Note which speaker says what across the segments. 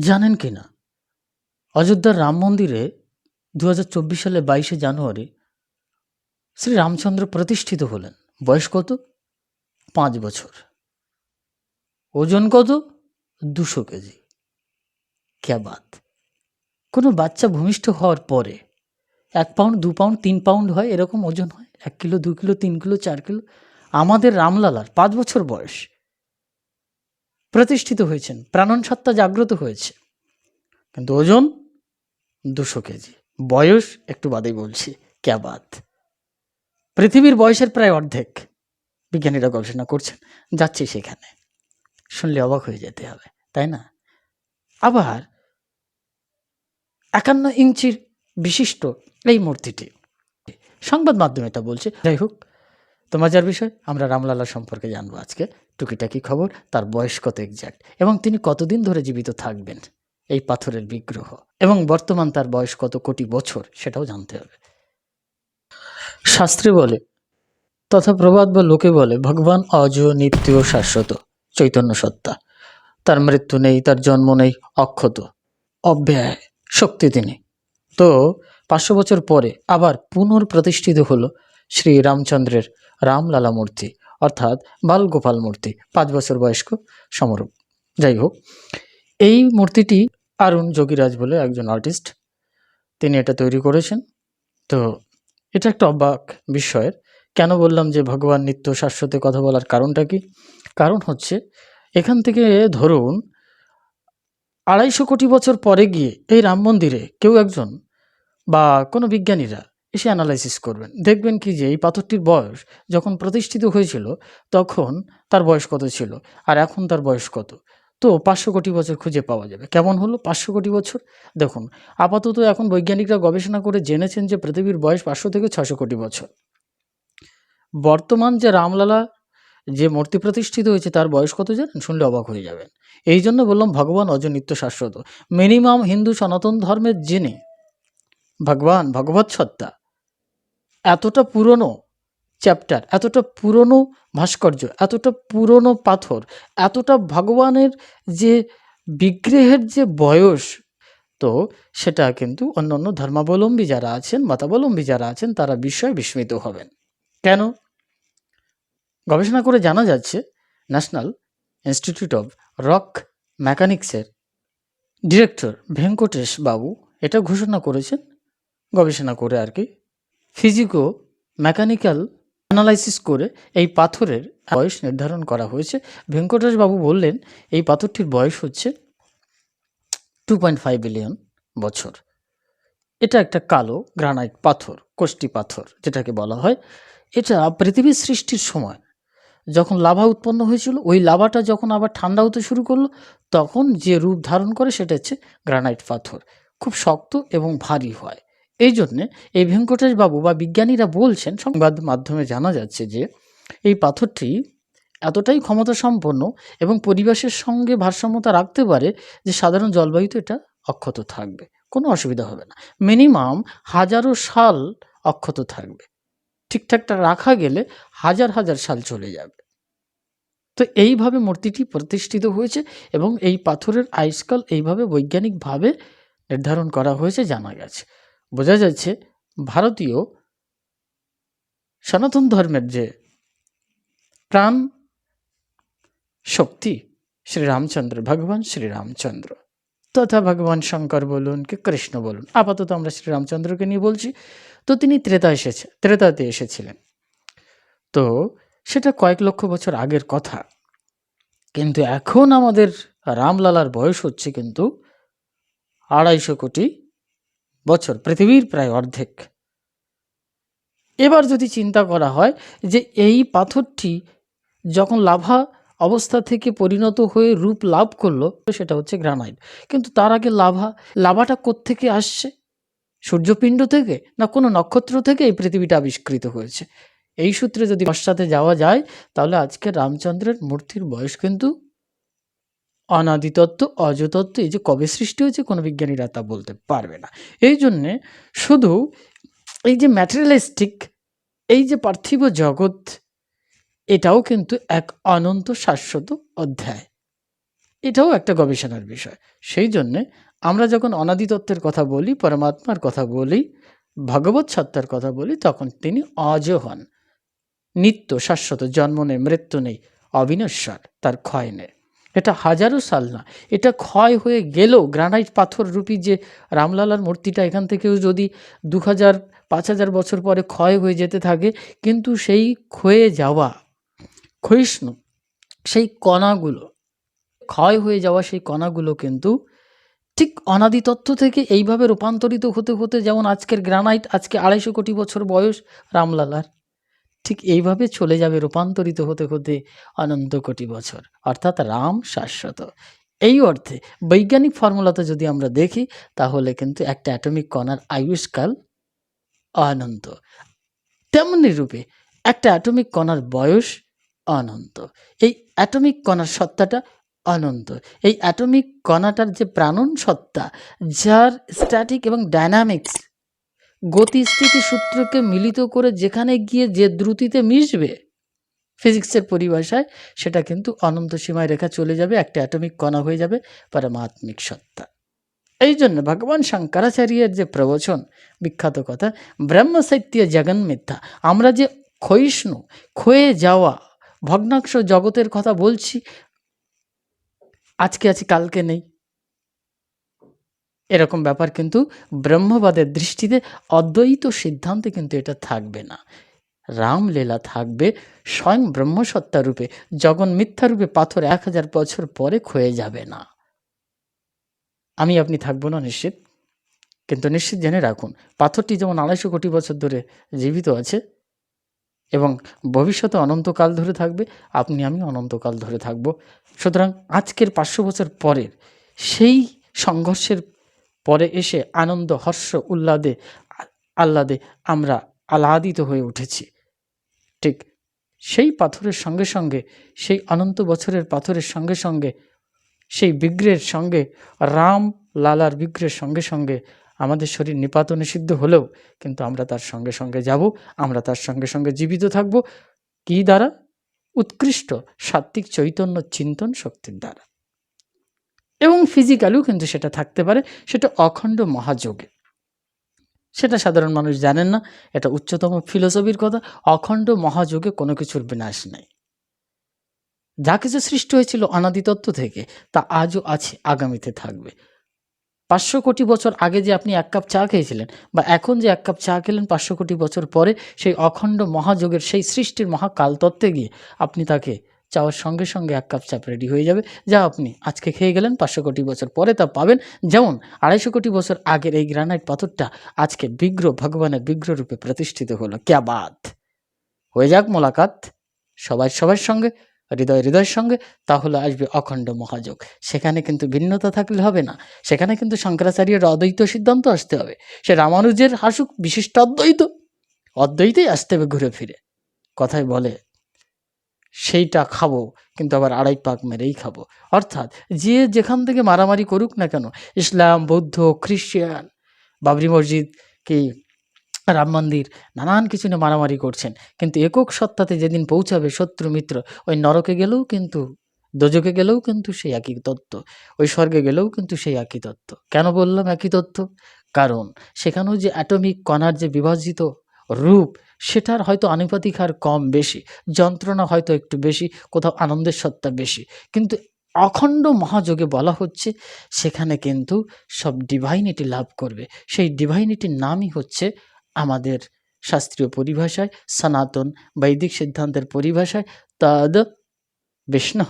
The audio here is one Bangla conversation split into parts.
Speaker 1: জানেন কি না? অযোধ্যার রাম মন্দিরে দু সালে বাইশে জানুয়ারি শ্রী রামচন্দ্র প্রতিষ্ঠিত হলেন। বয়স কত? পাঁচ বছর। ওজন কত? দুশো কেজি। ক্যা বাত? কোনো বাচ্চা ভূমিষ্ঠ হওয়ার পরে এক পাউন্ড, দু পাউন্ড, তিন পাউন্ড হয়, এরকম ওজন হয়। এক কিলো, দু কিলো, তিন কিলো, চার কিলো। আমাদের রামলালার পাঁচ বছর বয়স। প্রতিষ্ঠিত হয়েছেন প্রাণন সত্তা জাগ্রত হয়েছে। কিন্তু ওজন দুশো কেজি, বয়স একটু বাদেই বলছি, ক্যা বাদ পৃথিবীর বয়সের প্রায় অর্ধেক বিজ্ঞানীরা গবেষণা করছেন, যাচ্ছি সেখানে। শুনলে অবাক হয়ে যেতে হবে, তাই না? আবার একান্ন ইঞ্চির বিশিষ্ট এই মূর্তিটি সংবাদ মাধ্যমে এটা বলছে। যাই হোক তো মজার বিষয়, আমরা রামলালা সম্পর্কে জানব আজকে। টুকিটাকি খবর, তার বয়স কত এক্সাক্ট এবং তিনি কতদিন ধরে জীবিত থাকবেন, এই পাথরের বিগ্রহ, এবং বর্তমান তার বয়স কত কোটি বছর, সেটাও জানতে হবে। শাস্ত্রে বলে, তথা প্রবাদ বা লোকে বলে, ভগবান অজ নিত্য শাশ্বত, চৈতন্য সত্তা। তার মৃত্যু নেই, তার জন্ম নেই, অক্ষত, অব্যয়, শক্তি তিনি। তো পাঁচশো বছর পরে আবার পুনর্প্রতিষ্ঠিত হলো শ্রী রামচন্দ্রের রামলালা মূর্তি, অর্থাৎ বালগোপাল মূর্তি, পাঁচ বছর বয়স্ক সমরূপ। যাই হোক, এই মূর্তিটি আরুণ যোগীরাজ বলে একজন আর্টিস্ট তিনি এটা তৈরি করেছেন। তো এটা একটা অবাক বিষয়ের কেন বললাম যে ভগবান নিত্য শাশ্বতে কথা বলার কারণটা কি? কারণ হচ্ছে, এখান থেকে ধরুন, আড়াইশো কোটি বছর পরে গিয়ে এই রাম মন্দিরে কেউ একজন বা কোনো বিজ্ঞানীরা এসে অ্যানালাইসিস করবেন। দেখবেন কি যে এই পাথরটির বয়স যখন প্রতিষ্ঠিত হয়েছিল, তখন তার বয়স কত ছিল? আর এখন তার বয়স কত? তো পাঁচশো কোটি বছর খুঁজে পাওয়া যাবে। কেমন হলো পাঁচশো কোটি বছর? দেখুন, আপাতত এখন বৈজ্ঞানিকরা গবেষণা করে জেনেছেন যে পৃথিবীর বয়স পাঁচশো থেকে ছশো কোটি বছর। বর্তমান যে রামলালা যে মূর্তি প্রতিষ্ঠিত হয়েছে, তার বয়স কত জানেন? শুনলে অবাক হয়ে যাবেন। এই জন্য বললাম, ভগবান অজনিত্য শাশ্বত। মিনিমাম হিন্দু সনাতন ধর্মের যিনি ভগবান ভগবত সত্তা এতটা পুরনো চ্যাপ্টার এতটা পুরনো ভাস্কর্য, এতটা পুরনো পাথর, এতটা ভগবানের যে বিগ্রহের যে বয়স, তো সেটা কিন্তু অন্য অন্য ধর্মাবলম্বী যারা আছেন, মতাবলম্বী যারা আছেন, তারা বিষয়ে বিস্মিত হবেন। কেন? গবেষণা করে জানা যাচ্ছে ন্যাশনাল ইনস্টিটিউট অফ রক মেকানিক্সের ডিরেক্টর ভেঙ্কটেশ বাবু এটা ঘোষণা করেছেন, গবেষণা করে আর কি। ফিজিকো মেকানিক্যাল অ্যানালাইসিস করে এই পাথরের বয়স নির্ধারণ করা হয়েছে। বাবু বললেন, এই পাথরটির বয়স হচ্ছে টু পয়েন্ট ফাইভ বিলিয়ন বছর। এটা একটা কালো গ্রানাইট পাথর কোষ্টি পাথর যেটাকে বলা হয়। এটা পৃথিবীর সৃষ্টির সময় যখন লাভা উৎপন্ন হয়েছিল, ওই লাভাটা যখন আবার ঠান্ডা হতে শুরু করল, তখন যে রূপ ধারণ করে সেটা হচ্ছে গ্রানাইট পাথর। খুব শক্ত এবং ভারী হয়। এই জন্যে এই ভেঙ্কটেশ বাবু বা বিজ্ঞানীরা বলছেন, সংবাদ মাধ্যমে জানা যাচ্ছে যে এই পাথরটি এতটাই ক্ষমতা সম্পন্ন এবং পরিবেশের সঙ্গে ভারসাম্যতা রাখতে পারে যে সাধারণ জলবায়ুতে এটা অক্ষত থাকবে। কোনো অসুবিধা হবে না। মিনিমাম হাজারো সাল অক্ষত থাকবে। ঠিকঠাকটা রাখা গেলে হাজার হাজার সাল চলে যাবে। তো এইভাবে মূর্তিটি প্রতিষ্ঠিত হয়েছে এবং এই পাথরের আইসকাল এইভাবে বৈজ্ঞানিকভাবে নির্ধারণ করা হয়েছে, জানা গেছে। বোঝা যাচ্ছে ভারতীয় সনাতন ধর্মের যে প্রাণ শক্তি, শ্রীরামচন্দ্র, ভগবান শ্রীরামচন্দ্র। তথা ভগবান শঙ্কর বলুন কি কৃষ্ণ বলুন, আপাতত আমরা শ্রীরামচন্দ্রকে নিয়ে বলছি। তো তিনি ত্রেতা এসেছে, ত্রেতাতে এসেছিলেন। তো সেটা কয়েক লক্ষ বছর আগের কথা। কিন্তু এখন আমাদের রামলালার বয়স হচ্ছে কিন্তু আড়াইশো কোটি বছর, পৃথিবীর প্রায় অর্ধেক। এবার যদি চিন্তা করা হয় যে এই পাথরটি যখন লাভা অবস্থা থেকে পরিণত হয়ে রূপ লাভ করল, সেটা হচ্ছে গ্রানাইট। কিন্তু তার আগে লাভা, লাভাটা কোত্থেকে আসছে? সূর্যপিণ্ড থেকে না কোনো নক্ষত্র থেকে এই পৃথিবীটা আবিষ্কৃত হয়েছে? এই সূত্রে যদি পশ্চাতে যাওয়া যায়, তাহলে আজকে রামচন্দ্রের মূর্তির বয়স কিন্তু অনাদিতত্ত্ব অজতত্ত্ব এই যে কবে সৃষ্টি হয়েছে কোনো বিজ্ঞানীরা তা বলতে পারবে না। এই জন্যে শুধু এই যে ম্যাটেরিয়ালিস্টিক এই যে পার্থিব জগৎ, এটাও কিন্তু এক অনন্ত শাশ্বত অধ্যায়। এটাও একটা গবেষণার বিষয়। সেই জন্যে আমরা যখন অনাদিতত্ত্বের কথা বলি, পরমাত্মার কথা বলি ভগবত সত্তার কথা বলি, তখন তিনি অজ হন নিত্য শাশ্বত, জন্ম নেই, মৃত্যু নেই, অবিনশ্বর, তার ক্ষয় নেই। এটা হাজারো সাল না। এটা ক্ষয় হয়ে গেলেও গ্রানাইট পাথর রূপী যে রামলালার মূর্তিটা এখান থেকেও যদি দু হাজার পাঁচ হাজার বছর পরে ক্ষয় হয়ে যেতে থাকে, কিন্তু সেই ক্ষয়ে যাওয়া ক্ষয়িষ্ণু, সেই কণাগুলো, ক্ষয় হয়ে যাওয়া সেই কণাগুলো কিন্তু ঠিক অনাদি তত্ত্ব থেকে এইভাবে রূপান্তরিত হতে হতে যেমন আজকের গ্রানাইট, আজকে আড়াইশো কোটি বছর বয়স রামলালার। ঠিক এইভাবে চলে যাবে, রূপান্তরিত হতে হতে অনন্ত কোটি বছর। অর্থাৎ রাম শাশ্বত। এই অর্থে বৈজ্ঞানিক ফর্মুলাতে যদি আমরা দেখি, তাহলে কিন্তু একটা অ্যাটমিক কণার আয়ুষ্কাল অনন্ত। তেমনি রূপে একটা অ্যাটমিক কণার বয়স অনন্ত। এই অ্যাটমিক কণার সত্তাটা অনন্ত। এই অ্যাটমিক কণাটার যে প্রাণন সত্তা, যার স্ট্যাটিক এবং ডায়নামিক্স গতিস্থিতি সূত্রকে মিলিত করে যেখানে গিয়ে যে দ্রুতিতে মিশবে ফিজিক্সের পরিভাষায়, সেটা কিন্তু অনন্ত সীমায় রেখা চলে যাবে, একটা অ্যাটমিক কণা হয়ে যাবে, পরমাত্মিক সত্তা। এই জন্য ভগবান শঙ্করাচার্যের যে প্রবচন, বিখ্যাত কথা, ব্রহ্মসত্য জগন মিথ্যা, আমরা যে ক্ষয়িষ্ণু, ক্ষয়ে যাওয়া ভগ্নাংশ জগতের কথা বলছি, আজকে আছি, কালকে নেই। এরকম ব্যাপার কিন্তু ব্রহ্মবাদের দৃষ্টিতে অদ্বৈত সিদ্ধান্তে কিন্তু এটা থাকবে না। রামলীলা থাকবে স্বয়ং ব্রহ্মসত্তা রূপে জগন মিথ্যা রূপে পাথর এক হাজার বছর পরে ক্ষয়ে যাবে না। আমি, আপনি থাকব না নিশ্চিত। কিন্তু নিশ্চিত জেনে রাখুন, পাথরটি যেমন আড়াইশো কোটি বছর ধরে জীবিত আছে এবং ভবিষ্যতে অনন্তকাল ধরে থাকবে, আপনি, আমি অনন্তকাল ধরে থাকব। সুতরাং আজকের পাঁচশো বছর পরের সেই সংঘর্ষের পরে এসে আনন্দ, হর্ষ, উল্লাদে, আহ্লাদে আমরা আহ্লাদিত হয়ে উঠেছি। ঠিক সেই পাথরের সঙ্গে সঙ্গে, সেই অনন্ত বছরের পাথরের সঙ্গে সঙ্গে, সেই বিগ্রহের সঙ্গে, রাম লালার বিগ্রহের সঙ্গে সঙ্গে আমাদের শরীর নিপাত নিষিদ্ধ হলেও কিন্তু আমরা তার সঙ্গে সঙ্গে যাব, আমরা তার সঙ্গে সঙ্গে জীবিত থাকব। কি দ্বারা? উৎকৃষ্ট সাত্ত্বিক চৈতন্য চিন্তন শক্তির দ্বারা। এবং ফিজিক্যালিও কিন্তু সেটা থাকতে পারে। সেটা অখণ্ড মহাযোগে। সেটা সাধারণ মানুষ জানেন না, এটা উচ্চতম ফিলোসফির কথা। অখণ্ড মহাযোগে কোনো কিছুর বিনাশ নেই। যা কিছু সৃষ্টি হয়েছিল অনাদিতত্ত্ব থেকে, তা আজও আছে, আগামীতে থাকবে। পাঁচশো কোটি বছর আগে যে আপনি এক কাপ চা খেয়েছিলেন, বা এখন যে এক কাপ চা খেলেন পাঁচশো কোটি বছর পরে, সেই অখণ্ড মহাযোগের, সেই সৃষ্টির মহাকালতত্ত্বে গিয়ে আপনি তাকে চাওয়ার সঙ্গে সঙ্গে এক কাপ চাপ রেডি হয়ে যাবে। যা আপনি আজকে খেয়ে গেলেন, পাঁচশো কোটি বছর পরে তা পাবেন। যেমন আড়াইশো কোটি বছর আগের এই গ্রানাইট পাথরটা আজকে বিগ্রহ, ভগবানের বিগ্রহ রূপে প্রতিষ্ঠিত হলো। ক্যা বাত? হয়ে যাক মোলাকাত। সবাই সবার সঙ্গে, হৃদয় হৃদয়ের সঙ্গে, তাহলে আসবে অখণ্ড মহাযোগ। সেখানে কিন্তু ভিন্নতা থাকলে হবে না। সেখানে কিন্তু শঙ্করাচার্যের অদ্বৈত সিদ্ধান্ত আসতে হবে। সে রামানুজের হাসুক, বিশিষ্ট অদ্বৈত। অদ্বৈতেই আসতে হবে ঘুরে ফিরে। কথায় বলে সেইটা খাব, কিন্তু আবার আড়াই পাক মেরেই খাব। অর্থাৎ যে যেখান থেকে মারামারি করুক না কেন, ইসলাম, বৌদ্ধ, খ্রিস্টান, বাবরি মসজিদ কি, রাম মন্দির, নানান কিছু নিয়ে মারামারি করছেন। কিন্তু একক সত্তাতে যেদিন পৌঁছাবে শত্রু মিত্র, ওই নরকে গেলেও কিন্তু, দোজকে গেলেও কিন্তু সেই একই তত্ত্ব। ওই স্বর্গে গেলেও কিন্তু সেই একই তত্ত্ব। কেন বললাম একই তত্ত্ব? কারণ সেখানেও যে অ্যাটমিক কণার যে বিভাজিত রূপ, সেটার হয়তো আনুপাতিক হার কম, বেশি। যন্ত্রণা হয়তো একটু বেশি, কোথাও আনন্দের সত্তা বেশি। কিন্তু অখণ্ড মহাযোগে বলা হচ্ছে, সেখানে কিন্তু সব ডিভাইনিটি লাভ করবে। সেই ডিভাইনিটির নামই হচ্ছে আমাদের শাস্ত্রীয় পরিভাষায় সনাতন বৈদিক সিদ্ধান্তের পরিভাষায় তদ বিষ্ণু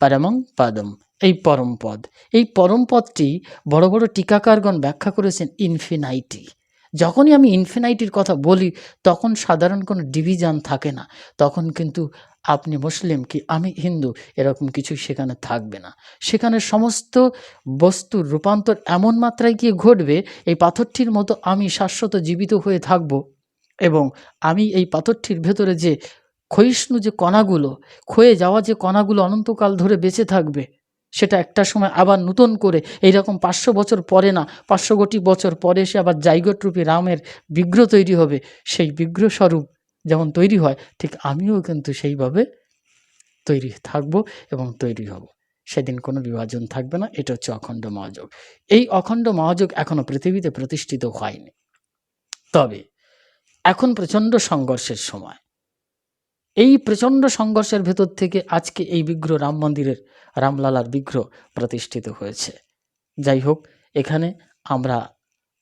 Speaker 1: পরমং পদম। এই পরম পদ। এই পরম পদটি বড় বড় টিকাকারগণ ব্যাখ্যা করেছেন ইনফিনাইটি যখনই আমি ইনফিনাইটির কথা বলি, তখন সাধারণ কোনো ডিভিশন থাকে না। তখন কিন্তু আপনি মুসলিম কি আমি হিন্দু, এরকম কিছু সেখানে থাকবে না। সেখানে সমস্ত বস্তুর রূপান্তর এমন মাত্রায় গিয়ে ঘটবে, এই পাথরটির মতো আমি শাশ্বত জীবিত হয়ে থাকব এবং আমি এই পাথরটির ভেতরে যে ক্ষয়িষ্ণু যে কণাগুলো, ক্ষয়ে যাওয়া যে কণাগুলো অনন্তকাল ধরে বেঁচে থাকবে সেটা একটা সময় আবার নতুন করে, এইরকম পাঁচশো বছর পরে না, পাঁচশো কোটি বছর পরে এসে আবার জাইগটরূপী রামের বিগ্রহ তৈরি হবে। সেই বিগ্রহ স্বরূপ যেমন তৈরি হয়, ঠিক আমিও কিন্তু সেইভাবে তৈরি থাকব এবং তৈরি হব। সেদিন কোনো বিভাজন থাকবে না, এটা হচ্ছে অখণ্ড মহাযোগ। এই অখণ্ড মহাযোগ এখনও পৃথিবীতে প্রতিষ্ঠিত হয়নি। তবে এখন প্রচণ্ড সংঘর্ষের সময়। এই প্রচণ্ড সংঘর্ষের ভেতর থেকে আজকে এই বিগ্রহ রাম মন্দিরের রামলালার বিগ্রহ প্রতিষ্ঠিত হয়েছে। যাই হোক, এখানে আমরা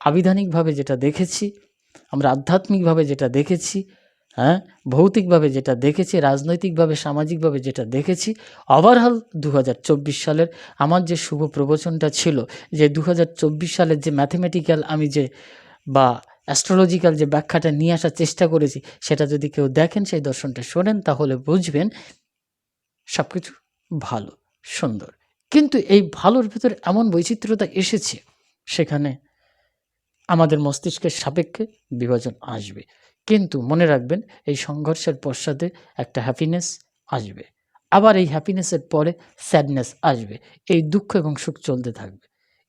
Speaker 1: আবিধানিকভাবে যেটা দেখেছি, আমরা আধ্যাত্মিকভাবে যেটা দেখেছি হ্যাঁ ভৌতিকভাবে যেটা দেখেছি, রাজনৈতিকভাবে, সামাজিকভাবে যেটা দেখেছি ওভারঅল দু সালের আমার যে শুভ প্রবচনটা ছিল, যে দু হাজার চব্বিশ সালের যে ম্যাথমেটিক্যাল আমি যে বা অ্যাস্ট্রোলজিক্যাল যে ব্যাখ্যাটা নিয়ে আসার চেষ্টা করেছি, সেটা যদি কেউ দেখেন, সেই দর্শনটা শোনেন, তাহলে বুঝবেন সব কিছু ভালো, সুন্দর। কিন্তু এই ভালোর ভিতরে এমন বৈচিত্র্যতা এসেছে, সেখানে আমাদের মস্তিষ্কের সাপেক্ষে বিভাজন আসবে। কিন্তু মনে রাখবেন, এই সংঘর্ষের পশ্চাতে একটা হ্যাপিনেস আসবে। আবার এই হ্যাপিনেসের পরে স্যাডনেস আসবে। এই দুঃখ এবং সুখ চলতে থাকবে।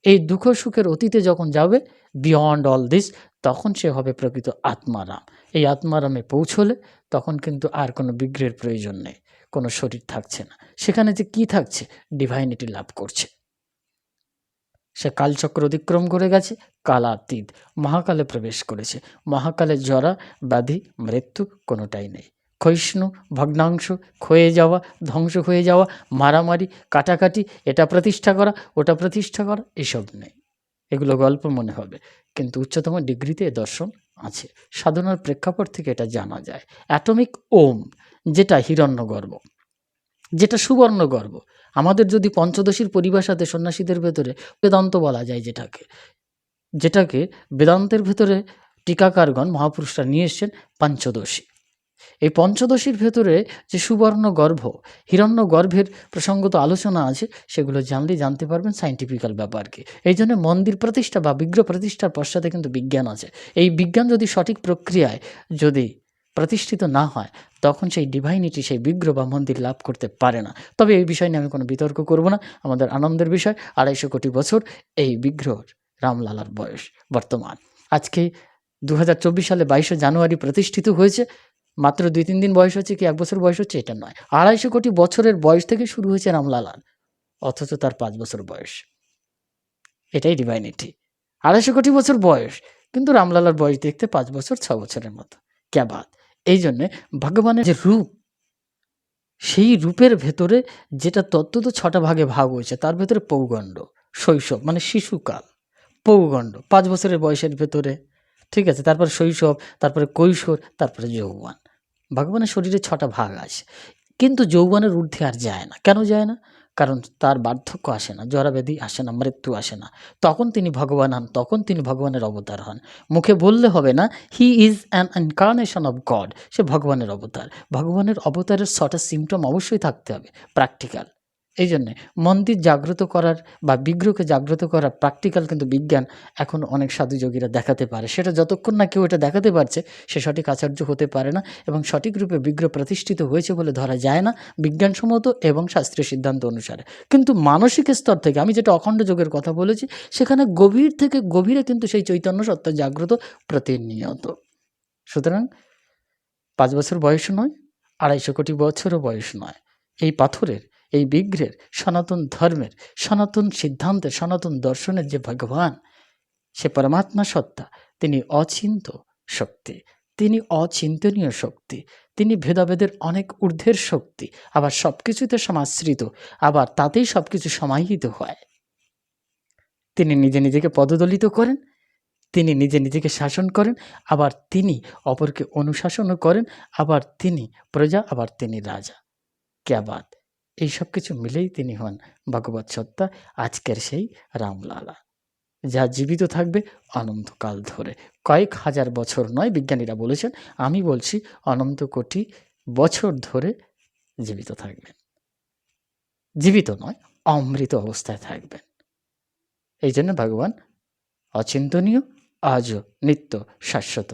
Speaker 1: এই দুঃখ সুখের অতীতে যখন যাবে বিয়ন্ড অল দিস তখন সে হবে প্রকৃত আত্মারাম। এই আত্মারামে পৌঁছলে তখন কিন্তু আর কোনো বিগ্রহের প্রয়োজন নেই, কোনো শরীর থাকছে না। সেখানে যে কি থাকছে ডিভাইনিটি লাভ করছে। সে কালচক্র অতিক্রম করে গেছে, কালাতীত, মহাকালে প্রবেশ করেছে। মহাকালে জরা, ব্যাধি, মৃত্যু কোনোটাই নেই। ক্ষয়িষ্ণু, ভগ্নাংশ ক্ষয়ে যাওয়া, ধ্বংস হয়ে যাওয়া, মারামারি, কাটাকাটি, এটা প্রতিষ্ঠা করা, ওটা প্রতিষ্ঠা করা, এসব নেই। এগুলো গল্প মনে হবে। কিন্তু উচ্চতম ডিগ্রিতে দর্শন আছে। সাধনার প্রেক্ষাপট থেকে এটা জানা যায়। অ্যাটমিক ওম, যেটা হিরণ্যগর্ভ, যেটা সুবর্ণগর্ভ। আমাদের যদি পঞ্চদশীর পরিভাষাতে সন্ন্যাসীদের ভেতরে বেদান্ত বলা যায় যেটাকে যেটাকে বেদান্তের ভেতরে টিকাকারগণ, মহাপুরুষরা নিয়ে এসছেন পঞ্চদশী। এই পঞ্চদশীর ভেতরে যে সুবর্ণ গর্ভ, হিরণ্য গর্ভের প্রসঙ্গত আলোচনা আছে, সেগুলো জানলেই জানতে পারবেন সাইন্টিফিক্যাল ব্যাপারকে। এই জন্য মন্দির প্রতিষ্ঠা বা বিগ্রহ প্রতিষ্ঠার পশ্চাতে কিন্তু বিজ্ঞান আছে। এই বিজ্ঞান যদি সঠিক প্রক্রিয়ায় যদি প্রতিষ্ঠিত না হয়, তখন সেই ডিভাইনিটি সেই বিগ্রহ বা মন্দির লাভ করতে পারে না। তবে এই বিষয় নিয়ে আমি কোনো বিতর্ক করব না। আমাদের আনন্দের বিষয়, আড়াইশো কোটি বছর এই বিগ্রহর রামলালার বয়স বর্তমান। আজকে দু হাজার চব্বিশ সালে বাইশে জানুয়ারি প্রতিষ্ঠিত হয়েছে। মাত্র দুই, তিন দিন বয়স হচ্ছে কি? এক বছর বয়স হচ্ছে? এটা নয়। আড়াইশো কোটি বছরের বয়স থেকে শুরু হয়েছে রামলালার। অথচ তার পাঁচ বছর বয়স। এটাই ডিভাইনিটি আড়াইশো কোটি বছর বয়স। কিন্তু রামলালার বয়স দেখতে পাঁচ বছর, ছ বছরের মতো। ক্যাবাদ এই জন্যে ভগবানের যে রূপ, সেই রূপের ভেতরে যেটা তত্ত্ব তো ছটা ভাগে ভাগ হয়েছে, তার ভেতরে পৌগণ্ড, শৈশব মানে শিশুকাল। পৌগণ্ড, পাঁচ বছরের বয়সের ভেতরে। ঠিক আছে? তারপরে শৈশব, তারপরে কৈশোর, তারপরে যৌবন। ভগবানের শরীরে ছটা ভাগ আসে। কিন্তু যৌবনের ঊর্ধ্বে আর যায় না। কেন যায় না? কারণ তার বার্ধক্য আসে না, জরাব্যাধি আসে না, মৃত্যু আসে না। তখন তিনি ভগবান হন, তখন তিনি ভগবানের অবতার হন। মুখে বললে হবে না he is an incarnation of God সে ভগবানের অবতার। ভগবানের অবতারের ছটা সিমটম অবশ্যই থাকতে হবে প্র্যাকটিক্যাল এই জন্যে মন্দির জাগ্রত করার বা বিগ্রহকে জাগ্রত করার প্র্যাকটিক্যাল কিন্তু বিজ্ঞান এখন অনেক সাধুযোগীরা দেখাতে পারে। সেটা যতক্ষণ না কেউ এটা দেখাতে পারছে, সে সঠিক আচার্য হতে পারে না এবং সঠিক রূপে বিগ্রহ প্রতিষ্ঠিত হয়েছে বলে ধরা যায় না বিজ্ঞানসম্মত এবং শাস্ত্রীয় সিদ্ধান্ত অনুসারে। কিন্তু মানসিক স্তর থেকে আমি যেটা অখণ্ড যোগের কথা বলেছি, সেখানে গভীর থেকে গভীরে কিন্তু সেই চৈতন্য সত্য জাগ্রত প্রতিনিয়ত। সুতরাং পাঁচ বছর বয়স নয়, আড়াইশো কোটি বছরও বয়স নয়। এই পাথরের এই বিগ্রহের সনাতন ধর্মের, সনাতন সিদ্ধান্তের, সনাতন দর্শনের যে ভগবান, সে পরমাত্মা সত্তা, তিনি অচিন্ত শক্তি, তিনি অচিন্তনীয় শক্তি, তিনি ভেদাভেদের অনেক ঊর্ধ্বের শক্তি, আবার সব কিছুতে সমাশ্রিত, আবার তাতেই সব কিছু সমাহিত হয়। তিনি নিজে নিজেকে পদদলিত করেন, তিনি নিজে নিজেকে শাসন করেন, আবার তিনি অপরকে অনুশাসনও করেন, আবার তিনি প্রজা, আবার তিনি রাজা। ক্যাবাদ এই সব কিছু মিলেই তিনি হন ভগবত সত্তা, আজকের সেই রামলালা, যা জীবিত থাকবে অনন্তকাল ধরে। কয়েক হাজার বছর নয়, বিজ্ঞানীরা বলেছেন, আমি বলছি অনন্ত কোটি বছর ধরে জীবিত থাকবেন। জীবিত নয়, অমৃত অবস্থায় থাকবেন। এই জন্য ভগবান অচিন্তনীয়, আজও নিত্য শাশ্বত।